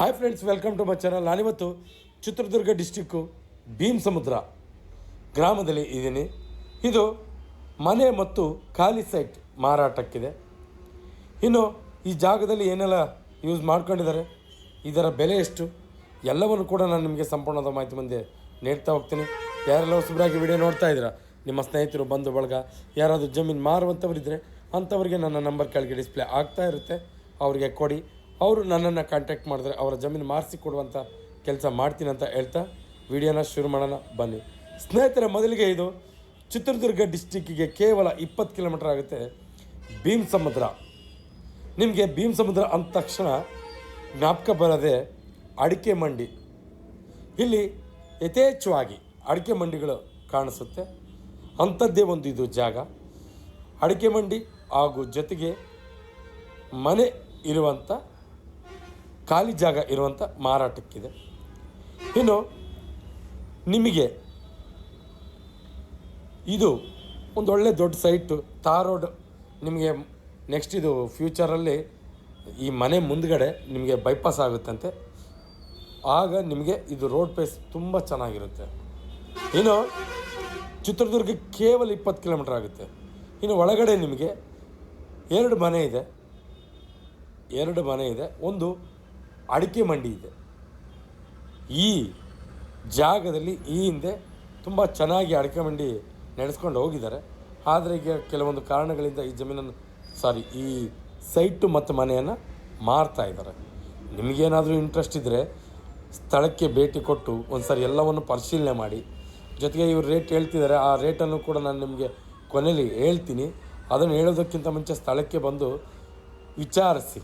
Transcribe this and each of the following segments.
Hi friends welcome to my channel ನಾನಿವತ್ತು Chitradurga district Bhim ಸಮುದ್ರ ಗ್ರಾಮದಲ್ಲಿ ಇದ್ದೀನಿ. ಇದು ಮನೆ ಮತ್ತು ಖಾಲಿ ಸೈಟ್ ಮಾರಾಟಕ್ಕಿದೆ. ಇನ್ನು ಈ ಜಾಗದಲ್ಲಿ ಏನೆಲ್ಲ ಯೂಸ್ ಮಾಡ್ಕೊಂಡಿದ್ದಾರೆ, ಇದರ ಬೆಲೆ ಎಷ್ಟು, ಎಲ್ಲವನ್ನು ಕೂಡ ನಾನು ನಿಮಗೆ ಸಂಪೂರ್ಣದ ಮಾಹಿತಿ ಮುಂದೆ ನೀಡ್ತಾ ಹೋಗ್ತೀನಿ. ಯಾರೆಲ್ಲ ಹೊಸಬರಾಗಿ ವಿಡಿಯೋ ನೋಡ್ತಾ ಇದ್ದೀರಾ, ನಿಮ್ಮ ಸ್ನೇಹಿತರು ಬಂಧು ಬಳಗ ಯಾರಾದರೂ ಜಮೀನು ಮಾರುವಂಥವ್ರಿದ್ದರೆ ಅಂಥವ್ರಿಗೆ ನನ್ನ ನಂಬರ್ ಕೆಳಗೆ ಡಿಸ್ಪ್ಲೇ ಆಗ್ತಾ ಇರುತ್ತೆ. ಅವರಿಗೆ ಕೊಡಿ. ಅವರು ನನ್ನನ್ನು ಕಾಂಟ್ಯಾಕ್ಟ್ ಮಾಡಿದ್ರೆ ಅವರ ಜಮೀನು ಮಾರಿಸಿ ಕೊಡುವಂಥ ಕೆಲಸ ಮಾಡ್ತೀನಿ ಅಂತ ಹೇಳ್ತಾ ವಿಡಿಯೋನ ಶುರು ಮಾಡೋಣ, ಬನ್ನಿ. ಸ್ನೇಹಿತರ, ಮೊದಲಿಗೆ ಇದು ಚಿತ್ರದುರ್ಗ ಡಿಸ್ಟಿಕ್ಕಿಗೆ ಕೇವಲ ಇಪ್ಪತ್ತು ಕಿಲೋಮೀಟರ್ ಆಗುತ್ತೆ ಭೀಮ್ ಸಮುದ್ರ ನಿಮಗೆ ಭೀಮ್ ಸಮುದ್ರ ಅಂದ ತಕ್ಷಣ ಜ್ಞಾಪಕ ಬರೋದೆ ಅಡಿಕೆ ಮಂಡಿ. ಇಲ್ಲಿ ಯಥೇಚ್ಛವಾಗಿ ಅಡಿಕೆ ಮಂಡಿಗಳು ಕಾಣಿಸುತ್ತೆ. ಅಂಥದ್ದೇ ಒಂದು ಇದು ಜಾಗ. ಅಡಿಕೆ ಮಂಡಿ ಹಾಗೂ ಜೊತೆಗೆ ಮನೆ ಇರುವಂಥ ಖಾಲಿ ಜಾಗ ಇರುವಂಥ ಮಾರಾಟಕ್ಕಿದೆ. ಇನ್ನು ನಿಮಗೆ ಇದು ಒಂದು ಒಳ್ಳೆ ದೊಡ್ಡ ಸೈಟು ತಾ ರೋಡ್ ನಿಮಗೆ ನೆಕ್ಸ್ಟ್ ಇದು ಫ್ಯೂಚರಲ್ಲಿ ಈ ಮನೆ ಮುಂದ್ಗಡೆ ನಿಮಗೆ ಬೈಪಾಸ್ ಆಗುತ್ತಂತೆ. ಆಗ ನಿಮಗೆ ಇದು ರೋಡ್ ಪ್ಲೇಸ್ ತುಂಬ ಚೆನ್ನಾಗಿರುತ್ತೆ. ಇನ್ನು ಚಿತ್ರದುರ್ಗ ಕೇವಲ ಇಪ್ಪತ್ತು ಕಿಲೋಮೀಟರ್ ಆಗುತ್ತೆ. ಇನ್ನು ಒಳಗಡೆ ನಿಮಗೆ ಎರಡು ಮನೆ ಇದೆ. ಎರಡು ಮನೆ ಇದೆ. ಒಂದು ಅಡಿಕೆ ಮಂಡಿ ಇದೆ. ಈ ಜಾಗದಲ್ಲಿ ಈ ಹಿಂದೆ ತುಂಬ ಚೆನ್ನಾಗಿ ಅಡಿಕೆ ಮಂಡಿ ನಡೆಸ್ಕೊಂಡು ಹೋಗಿದ್ದಾರೆ. ಆದರೆ ಈಗ ಕೆಲವೊಂದು ಕಾರಣಗಳಿಂದ ಈ ಜಮೀನನ್ನು ಸಾರಿ ಈ ಸೈಟು ಮತ್ತು ಮನೆಯನ್ನು ಮಾರ್ತಾ ಇದ್ದಾರೆ. ನಿಮಗೇನಾದರೂ ಇಂಟ್ರೆಸ್ಟ್ ಇದ್ದರೆ ಸ್ಥಳಕ್ಕೆ ಭೇಟಿ ಕೊಟ್ಟು ಒಂದು ಸಾರಿ ಎಲ್ಲವನ್ನು ಪರಿಶೀಲನೆ ಮಾಡಿ. ಜೊತೆಗೆ ಇವರು ರೇಟ್ ಹೇಳ್ತಿದ್ದಾರೆ. ಆ ರೇಟನ್ನು ಕೂಡ ನಾನು ನಿಮಗೆ ಕೊನೆಯಲ್ಲಿ ಹೇಳ್ತೀನಿ. ಅದನ್ನು ಹೇಳೋದಕ್ಕಿಂತ ಮುಂಚೆ ಸ್ಥಳಕ್ಕೆ ಬಂದು ವಿಚಾರಿಸಿ.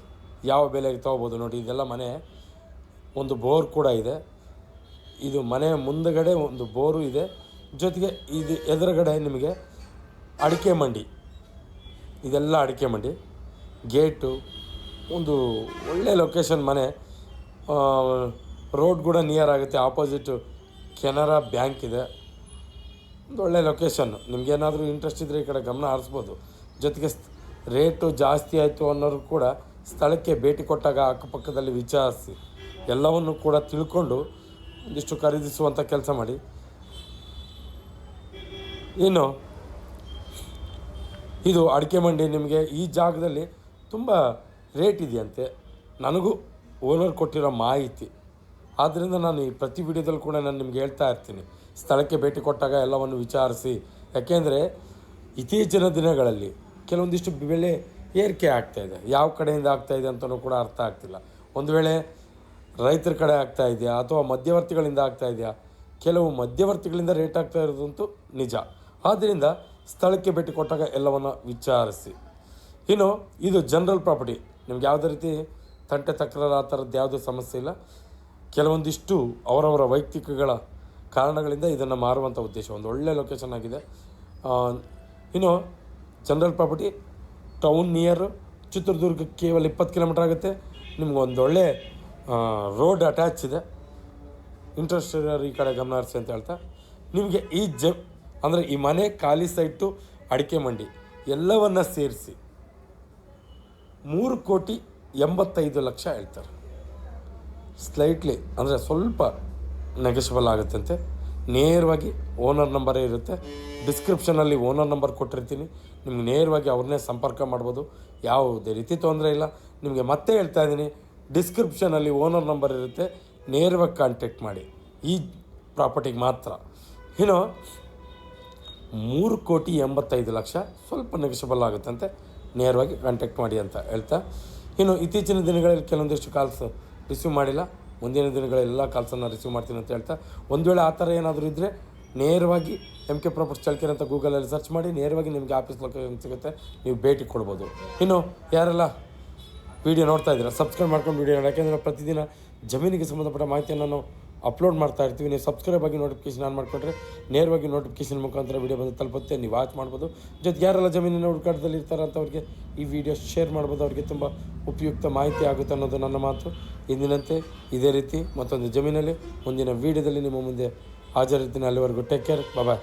ಯಾವ ಬೆಲೆಗೆ ತೊಗೋಬೋದು ನೋಡಿ, ಇದೆಲ್ಲ ಮನೆ, ಒಂದು ಬೋರ್ ಕೂಡ ಇದೆ. ಇದು ಮನೆ ಮುಂದಗಡೆ ಒಂದು ಬೋರು ಇದೆ. ಜೊತೆಗೆ ಇದು ಎದುರುಗಡೆ ನಿಮಗೆ ಅಡಿಕೆ ಮಂಡಿ, ಇದೆಲ್ಲ ಅಡಿಕೆ ಮಂಡಿ. ಗೇಟು, ಒಂದು ಒಳ್ಳೆ ಲೊಕೇಶನ್ ಮನೆ. ರೋಡ್ ಕೂಡ ನಿಯರ್ ಆಗುತ್ತೆ. ಆಪೋಸಿಟು ಕೆನರಾ ಬ್ಯಾಂಕ್ ಇದೆ. ಒಂದು ಒಳ್ಳೆ ಲೊಕೇಶನ್ ನಿಮಗೇನಾದರೂ ಇಂಟ್ರೆಸ್ಟ್ ಇದ್ದರೆ ಈ ಕಡೆ ಗಮನ ಹರಿಸ್ಬೋದು. ಜೊತೆಗೆ ರೇಟು ಜಾಸ್ತಿ ಆಯಿತು ಅನ್ನೋರು ಕೂಡ ಸ್ಥಳಕ್ಕೆ ಭೇಟಿ ಕೊಟ್ಟಾಗ ಅಕ್ಕಪಕ್ಕದಲ್ಲಿ ವಿಚಾರಿಸಿ, ಎಲ್ಲವನ್ನು ಕೂಡ ತಿಳ್ಕೊಂಡು ಒಂದಿಷ್ಟು ಖರೀದಿಸುವಂಥ ಕೆಲಸ ಮಾಡಿ. ಇನ್ನು, ಇದು ಅಡಿಕೆ ಮಂಡಿ ನಿಮಗೆ ಈ ಜಾಗದಲ್ಲಿ ತುಂಬ ರೇಟ್ ಇದೆಯಂತೆ. ನನಗೂ ಓನರ್ ಕೊಟ್ಟಿರೋ ಮಾಹಿತಿ. ಆದ್ದರಿಂದ ನಾನು ಈ ಪ್ರತಿ ವಿಡಿಯೋದಲ್ಲಿ ಕೂಡ ನಾನು ನಿಮ್ಗೆ ಹೇಳ್ತಾ ಇರ್ತೀನಿ. ಸ್ಥಳಕ್ಕೆ ಭೇಟಿ ಕೊಟ್ಟಾಗ ಎಲ್ಲವನ್ನು ವಿಚಾರಿಸಿ. ಯಾಕೆಂದರೆ ಇತ್ತೀಚಿನ ದಿನಗಳಲ್ಲಿ ಕೆಲವೊಂದಿಷ್ಟು ಬೆಲೆ ಏರಿಕೆ ಆಗ್ತಾ ಇದೆ. ಯಾವ ಕಡೆಯಿಂದ ಆಗ್ತಾ ಇದೆ ಅಂತಲೂ ಕೂಡ ಅರ್ಥ ಆಗ್ತಿಲ್ಲ. ಒಂದು ವೇಳೆ ರೈತರ ಕಡೆ ಆಗ್ತಾ ಇದೆಯಾ ಅಥವಾ ಮಧ್ಯವರ್ತಿಗಳಿಂದ ಆಗ್ತಾ ಇದೆಯಾ? ಕೆಲವು ಮಧ್ಯವರ್ತಿಗಳಿಂದ ರೇಟ್ ಆಗ್ತಾ ಇರೋದಂತೂ ನಿಜ. ಆದ್ದರಿಂದ ಸ್ಥಳಕ್ಕೆ ಭೇಟಿ ಕೊಟ್ಟಾಗ ಎಲ್ಲವನ್ನು ವಿಚಾರಿಸಿ. ಇನ್ನು ಇದು ಜನರಲ್ ಪ್ರಾಪರ್ಟಿ. ನಿಮ್ಗೆ ಯಾವುದೇ ರೀತಿ ತಂಟೆ ತಕರಾರು ಆ ಥರದ್ದು ಯಾವುದೇ ಸಮಸ್ಯೆ ಇಲ್ಲ. ಕೆಲವೊಂದಿಷ್ಟು ಅವರವರ ವೈಯಕ್ತಿಕಗಳ ಕಾರಣಗಳಿಂದ ಇದನ್ನು ಮಾರುವಂಥ ಉದ್ದೇಶ. ಒಂದು ಒಳ್ಳೆಯ ಲೊಕೇಶನ್ ಆಗಿದೆ. ಇನ್ನು general property town near Chitradurga ಕೇವಲ ಇಪ್ಪತ್ತು ಕಿಲೋಮೀಟರ್ ಆಗುತ್ತೆ. ನಿಮ್ಗೆ ಒಂದು ಒಳ್ಳೆ ರೋಡ್ ಅಟ್ಯಾಚ್ ಇದೆ. ಇಂಟ್ರೆಸ್ಟ್ ಈ ಕಡೆ ಗಮನ ಹರಿಸಿ ಅಂತ ಹೇಳ್ತಾ. ನಿಮಗೆ ಈ ಜ, ಅಂದರೆ ಈ ಮನೆ ಖಾಲಿ ಸೈಟು, ಅಡಿಕೆ ಮಂಡಿ ಎಲ್ಲವನ್ನು ಸೇರಿಸಿ ಮೂರು ಕೋಟಿ ಎಂಬತ್ತೈದು ಲಕ್ಷ ಹೇಳ್ತಾರೆ. ಸ್ಲೈಟ್ಲಿ ಅಂದರೆ ಸ್ವಲ್ಪ ನೆಗೆಸಿಬಲ್ ಆಗುತ್ತಂತೆ. ನೇರವಾಗಿ ಓನರ್ ನಂಬರೇ ಇರುತ್ತೆ. ಡಿಸ್ಕ್ರಿಪ್ಷನಲ್ಲಿ ಓನರ್ ನಂಬರ್ ಕೊಟ್ಟಿರ್ತೀನಿ. ನಿಮ್ಗೆ ನೇರವಾಗಿ ಅವ್ರನ್ನೇ ಸಂಪರ್ಕ ಮಾಡ್ಬೋದು. ಯಾವುದೇ ರೀತಿ ತೊಂದರೆ ಇಲ್ಲ. ನಿಮಗೆ ಮತ್ತೆ ಹೇಳ್ತಾ ಇದ್ದೀನಿ ಡಿಸ್ಕ್ರಿಪ್ಷನಲ್ಲಿ ಓನರ್ ನಂಬರ್ ಇರುತ್ತೆ. ನೇರವಾಗಿ ಕಾಂಟ್ಯಾಕ್ಟ್ ಮಾಡಿ. ಈ ಪ್ರಾಪರ್ಟಿಗೆ ಮಾತ್ರ. ಇನ್ನು ಮೂರು ಕೋಟಿ ಎಂಬತ್ತೈದು ಲಕ್ಷ ಸ್ವಲ್ಪ ನೆಗೆಷಬಲ್ ಆಗುತ್ತಂತೆ. ನೇರವಾಗಿ ಕಾಂಟ್ಯಾಕ್ಟ್ ಮಾಡಿ ಅಂತ ಹೇಳ್ತಾ. ಇನ್ನು ಇತ್ತೀಚಿನ ದಿನಗಳಲ್ಲಿ ಕೆಲವೊಂದಿಷ್ಟು ಕಾಲ್ಸ್ ರಿಸೀವ್ ಮಾಡಿಲ್ಲ. ಮುಂದಿನ ದಿನಗಳೆಲ್ಲ ಕಾಲ್ಸನ್ನು ರಿಸೀವ್ ಮಾಡ್ತೀನಿ ಅಂತ ಹೇಳ್ತಾ, ಒಂದು ವೇಳೆ ಆ ಥರ ಏನಾದರೂ ಇದ್ದರೆ ನೇರವಾಗಿ ಎಂ ಕೆ ಪ್ರಾಪರ್ಟ್ ಚಳ್ಕೆರೆ ಅಂತ ಗೂಗಲಲ್ಲಿ ಸರ್ಚ್ ಮಾಡಿ, ನೇರವಾಗಿ ನಿಮಗೆ ಆಫೀಸ್ ಲೊಕೇಶನ್ ಸಿಗುತ್ತೆ, ನೀವು ಭೇಟಿ ಕೊಡ್ಬೋದು. ಇನ್ನು ಯಾರೆಲ್ಲ ವಿಡಿಯೋ ನೋಡ್ತಾ ಇದ್ದೀರಾ ಸಬ್ಸ್ಕ್ರೈಬ್ ಮಾಡ್ಕೊಂಡು ವಿಡಿಯೋ ಯಾಕೆಂದರೆ ಪ್ರತಿದಿನ ಜಮೀನಿಗೆ ಸಂಬಂಧಪಟ್ಟ ಮಾಹಿತಿಯನ್ನು ನಾವು ಅಪ್ಲೋಡ್ ಮಾಡ್ತಾ ಇರ್ತೀವಿ. ನೀವು ಸಬ್ಸ್ಕ್ರೈಬ್ ಆಗಿ ನೋಟಿಫಿಕೇಶನ್ ಆನ್ ಮಾಡಿಕೊಂಡ್ರೆ ನೇರವಾಗಿ ನೋಟಿಫಿಕೇಶನ್ ಮುಖಾಂತರ ವೀಡಿಯೋ ಬಂದು ತಲುಪುತ್ತೆ. ನೀವು ವಾಚ್ ಮಾಡ್ಬೋದು. ಜೊತೆಗೆ ಯಾರೆಲ್ಲ ಜಮೀನಿನ ಹುಡುಕಾಟದಲ್ಲಿ ಇರ್ತಾರೆ ಅಂಥವ್ರಿಗೆ ಈ ವಿಡಿಯೋ ಶೇರ್ ಮಾಡ್ಬೋದು. ಅವ್ರಿಗೆ ತುಂಬ ಉಪಯುಕ್ತ ಮಾಹಿತಿ ಆಗುತ್ತೆ ಅನ್ನೋದು ನನ್ನ ಮಾತು. ಇಂದಿನಂತೆ ಇದೇ ರೀತಿ ಮತ್ತೊಂದು ಜಮೀನಲ್ಲಿ ಮುಂದಿನ ವಿಡಿಯೋದಲ್ಲಿ ನಿಮ್ಮ ಮುಂದೆ ಹಾಜರಿರ್ತೀನಿ. ಅಲ್ಲಿವರೆಗೂ ಟೇಕ್ ಕೇರ್ ಬಾಯ್